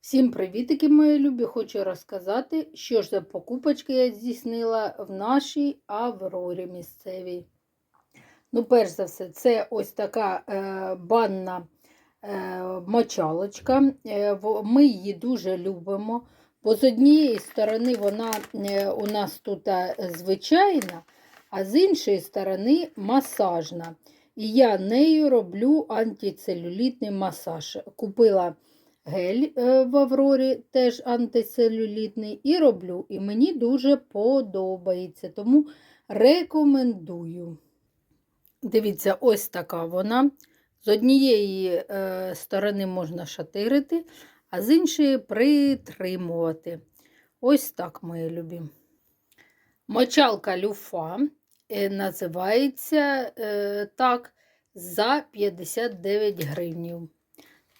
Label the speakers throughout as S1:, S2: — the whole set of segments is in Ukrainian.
S1: Всім привітики, мої любі! Хочу розказати, що ж за покупочки я здійснила в нашій Аврорі місцевій. Ну, перш за все, це ось така е, банна е, мочалочка. Е, ми її дуже любимо, бо з однієї сторони вона е, у нас тут е, звичайна, а з іншої сторони масажна. І я нею роблю антицелюлітний масаж. Купила гель е, в Аврорі, теж антицелюлітний, і роблю. І мені дуже подобається, тому рекомендую. Дивіться, ось така вона. З однієї е, сторони можна шатирити, а з іншої притримувати. Ось так, мої любі. Мочалка люфа е, називається так за 59 гривнів.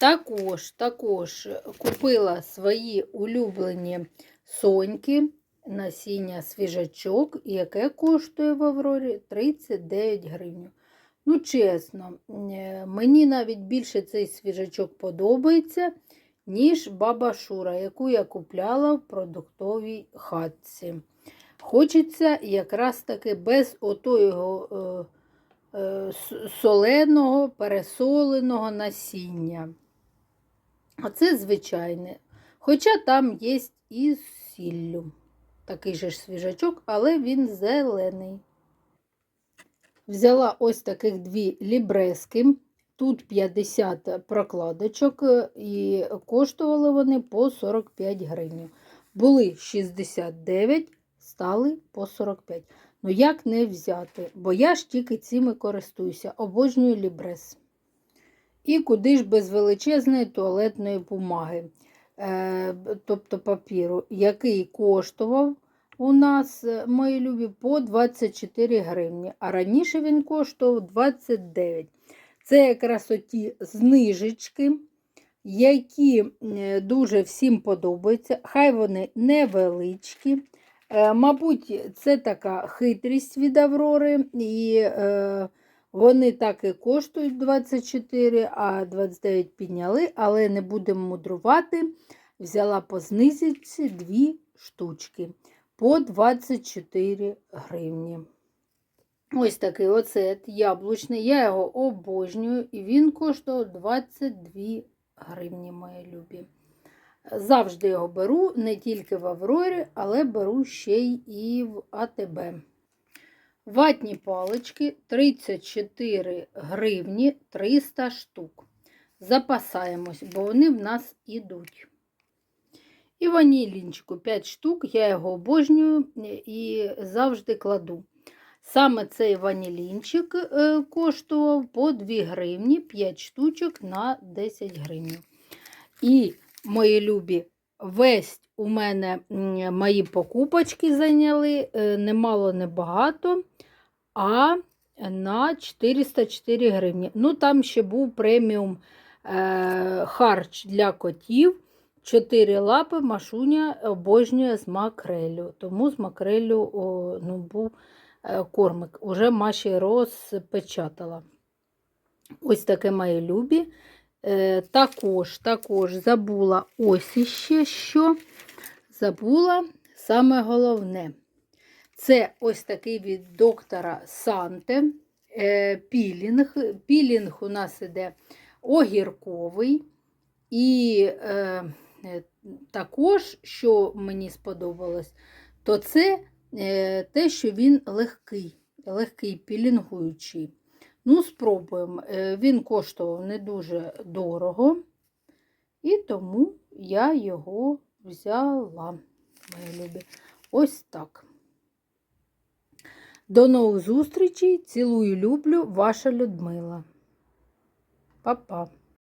S1: Також, також купила свої улюблені соньки, насіння свіжачок, яке коштує в Аврорі 39 гривень. Ну, чесно, е, мені навіть більше цей свіжачок подобається, ніж баба Шура, яку я купляла в продуктовій хатці. Хочеться якраз таки без отого е, е, соленого, пересоленого насіння. А це звичайне. Хоча там є і сіллю. Такий же ж свіжачок, але він зелений. Взяла ось таких дві лібрески. Тут 50 прокладочок, е, і коштували вони по 45 гривень. Були 69, стали по 45. Ну як не взяти? Бо я ж тільки цими користуюся. Обожнюю лібрес. І куди ж без величезної туалетної бумаги, е, тобто папіру, який коштував у нас, е, мої любі, по 24 гривні, а раніше він коштував 29. Це якраз оті знижечки, які е, дуже всім подобаються. Хай вони невеличкі. Мабуть, це така хитрість від Аврори, і вони так і коштують 24, а 29 підняли, але не будемо мудрувати. Взяла по знизці дві штучки по 24 гривні. Ось такий оцет яблучний. Я його обожнюю, і він коштував 22 гривні, мої любі. Завжди його беру не тільки в Аврорі, але беру ще й і в АТБ. Ватні палички 34 гривні 300 штук. Запасаємось, бо вони в нас ідуть. І ванілінчику 5 штук, я його обожнюю і завжди кладу. Саме цей ванілінчик е, коштував по 2 гривні 5 штучок на 10 гривень. І, мої любі, весь у мене мої покупочки зайняли е, немало, небагато, а на 404 гривні. Ну, там ще був преміум е, харч для котів. Чотири лапи Машуня обожнює з макрелю. Тому з макрелю о, ну, був е, кормик. Уже Маші розпечатала. Ось таке мої любі. Е, також, також забула ось іще що. Забула саме головне. Це ось такий від доктора Санте е, пілінг. Пілінг у нас іде огірковий. І е, е, також, що мені сподобалось, то це е, те, що він легкий, легкий пілінгуючий. Ну, спробуємо. Е, Він коштував не дуже дорого, і тому я його взяла, мої любі. Ось так. До нових зустрічей. Цілую, люблю, ваша Людмила. Па-па.